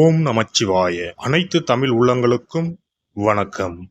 ஓம் நமச்சிவாய. அனைத்து தமிழ் உள்ளங்களுக்கும் வணக்கம்.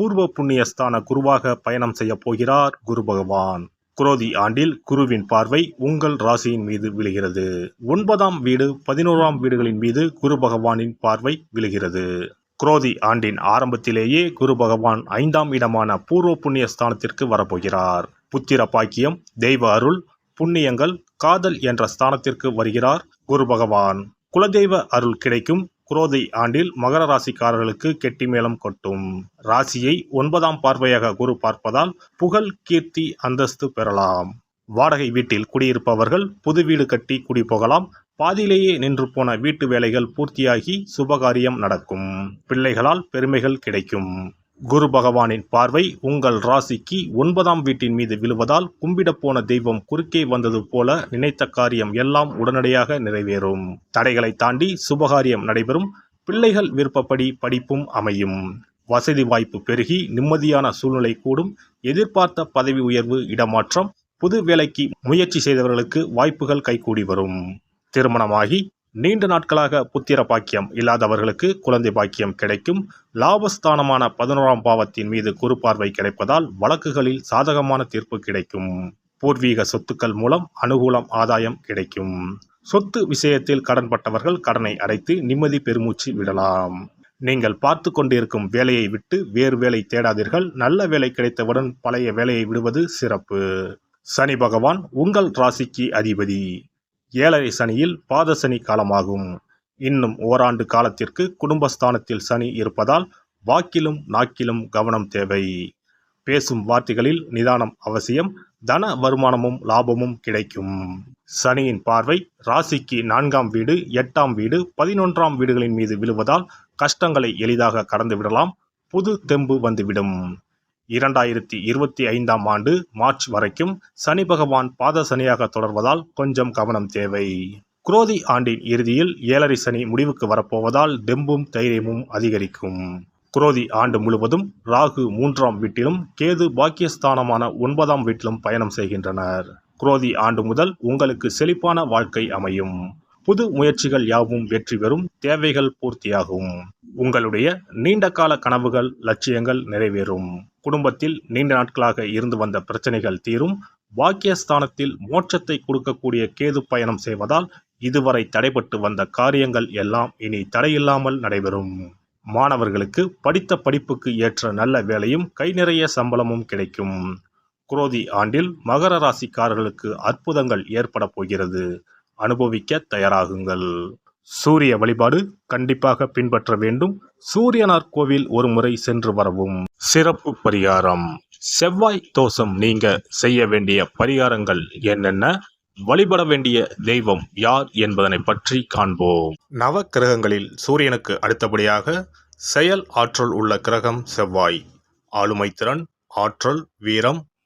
பூர்வ புண்ணியஸ்தான குருவாக பயணம் செய்ய போகிறார் குரு பகவான். குரோதி ஆண்டில் குருவின் பார்வை உங்கள் ராசியின் மீது விழுகிறது. ஒன்பதாம் வீடு பதினோராம் வீடுகளின் மீது குரு பகவானின் பார்வை விழுகிறது. குரோதி ஆண்டின் ஆரம்பத்திலேயே குரு பகவான் ஐந்தாம் இடமான பூர்வ புண்ணிய ஸ்தானத்திற்கு வரப்போகிறார். புத்திர பாக்கியம் தெய்வ அருள் புண்ணியங்கள் காதல் என்ற ஸ்தானத்திற்கு வருகிறார் குரு பகவான். குலதெய்வ அருள் கிடைக்கும் குரோதை ஆண்டில் மகர ராசிக்காரர்களுக்கு கெட்டி மேளம் கொட்டும். ராசியை ஒன்பதாம் பார்வையாக குரு பார்ப்பதால் புகழ் கீர்த்தி அந்தஸ்து பெறலாம். வாடகை வீட்டில் குடியிருப்பவர்கள் புது வீடு கட்டி குடி போகலாம். பாதியிலேயே நின்று போன வீட்டு வேலைகள் பூர்த்தியாகி சுபகாரியம் நடக்கும். பிள்ளைகளால் பெருமைகள் கிடைக்கும். குரு பகவானின் பார்வை உங்கள் ராசிக்கு ஒன்பதாம் வீட்டின் மீது விழுவதால் கும்பிடப்போன தெய்வம் குறுக்கே வந்தது போல நினைத்த காரியம் எல்லாம் உடனடியாக நிறைவேறும். தடைகளை தாண்டி சுபகாரியம் நடைபெறும். பிள்ளைகள் விருப்பப்படி படிப்பும் அமையும். வசதி வாய்ப்பு பெருகி நிம்மதியான சூழ்நிலை கூடும். எதிர்பார்த்த பதவி உயர்வு இடமாற்றம் புது வேலைக்கு முயற்சி செய்தவர்களுக்கு வாய்ப்புகள் கைகூடி வரும். திருமணமாகி நீண்ட நாட்களாக புத்திர பாக்கியம் இல்லாதவர்களுக்கு குழந்தை பாக்கியம் கிடைக்கும். லாபஸ்தானமான பதினோராம் பாவத்தின் மீது குறுபார்வை கிடைப்பதால் வழக்குகளில் சாதகமான தீர்ப்பு கிடைக்கும். பூர்வீக சொத்துக்கள் மூலம் அனுகூலம் ஆதாயம் கிடைக்கும். சொத்து விஷயத்தில் கடன்பட்டவர்கள் கடனை அடைத்து நிம்மதி பெருமூச்சு விடலாம். நீங்கள் பார்த்து கொண்டிருக்கும் வேலையை விட்டு வேறு வேலை தேடாதீர்கள். நல்ல வேலை கிடைத்தவுடன் பழைய வேலையை விடுவது சிறப்பு. சனி பகவான் உங்கள் ராசிக்கு அதிபதி. ஏழரை சனியில் பாத சனி காலமாகும். இன்னும் ஓராண்டு காலத்திற்கு குடும்பஸ்தானத்தில் சனி இருப்பதால் வாக்கிலும் நாக்கிலும் கவனம் தேவை. பேசும் வார்த்தைகளில் நிதானம் அவசியம் தன வருமானமும் லாபமும் கிடைக்கும். சனியின் பார்வை ராசிக்கு நான்காம் வீடு எட்டாம் வீடு பதினொன்றாம் வீடுகளின் மீது விழுவதால் கஷ்டங்களை எளிதாக கடந்துவிடலாம் புது தெம்பு வந்துவிடும். இரண்டாயிரத்தி இருபத்தி ஐந்தாம் ஆண்டு மார்ச் வரைக்கும் சனி பகவான் பாத சனியாக தொடர்வதால் கொஞ்சம் கவனம் தேவை. குரோதி ஆண்டின் இறுதியில் ஏழரை சனி முடிவுக்கு வரப்போவதால் டெம்பும் தைரியமும் அதிகரிக்கும். குரோதி ஆண்டு முழுவதும் ராகு மூன்றாம் வீட்டிலும் கேது பாக்கியஸ்தானமான ஒன்பதாம் வீட்டிலும் பயணம் செய்கின்றனர். குரோதி ஆண்டு முதல் உங்களுக்கு செழிப்பான வாழ்க்கை அமையும். புது முயற்சிகள் யாவும் வெற்றி பெறும் தேவைகள் பூர்த்தியாகும். உங்களுடைய நீண்டகால கனவுகள் லட்சியங்கள் நிறைவேறும். குடும்பத்தில் நீண்ட நாட்களாக இருந்து வந்த பிரச்சனைகள் தீரும். பாக்கியஸ்தானத்தில் மோட்சத்தை கொடுக்கக்கூடிய கேது பயணம் செய்வதால் இதுவரை தடைபட்டு வந்த காரியங்கள் எல்லாம் இனி தடையில்லாமல் நடைபெறும். மாணவர்களுக்கு படித்த படிப்புக்கு ஏற்ற நல்ல வேலையும் கை நிறைய சம்பளமும் கிடைக்கும். குரோதி ஆண்டில் மகர ராசிக்காரர்களுக்கு அற்புதங்கள் ஏற்பட போகிறது. அனுபவிக்க தயாராகுங்கள். சூரிய வழிபாடு கண்டிப்பாக பின்பற்ற வேண்டும். சூரியனார் கோவில் ஒரு முறை சென்று வரவும். சிறப்பு பரிகாரம். செவ்வாய் தோஷம் நீங்க செய்ய வேண்டிய பரிகாரங்கள் என்னென்ன? வழிபட வேண்டிய தெய்வம் யார் என்பதனை பற்றி காண்போம். நவ கிரகங்களில் சூரியனுக்கு அடுத்தபடியாக செயல் ஆற்றல் உள்ள கிரகம் செவ்வாய். ஆளுமை திறன் ஆற்றல் வீரம்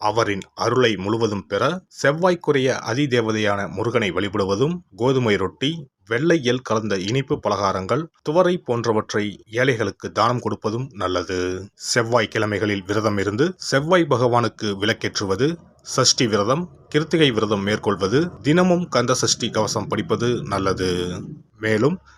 அவரின் அருளை முழுவதும் பெற செவ்வாய்க்குரிய அதிதேவதையான முருகனை வழிபடுவதும் கோதுமை ரொட்டி வெள்ளை எல் கலந்த இனிப்பு பலகாரங்கள் துவரை போன்றவற்றை ஏழைகளுக்கு தானம் கொடுப்பதும் நல்லது. செவ்வாய் கிழமைகளில் விரதம் இருந்து செவ்வாய் பகவானுக்கு விளக்கேற்றுவது சஷ்டி விரதம் கிருத்திகை விரதம் மேற்கொள்வது தினமும் கந்த சஷ்டி கவசம் படிப்பது நல்லது. மேலும்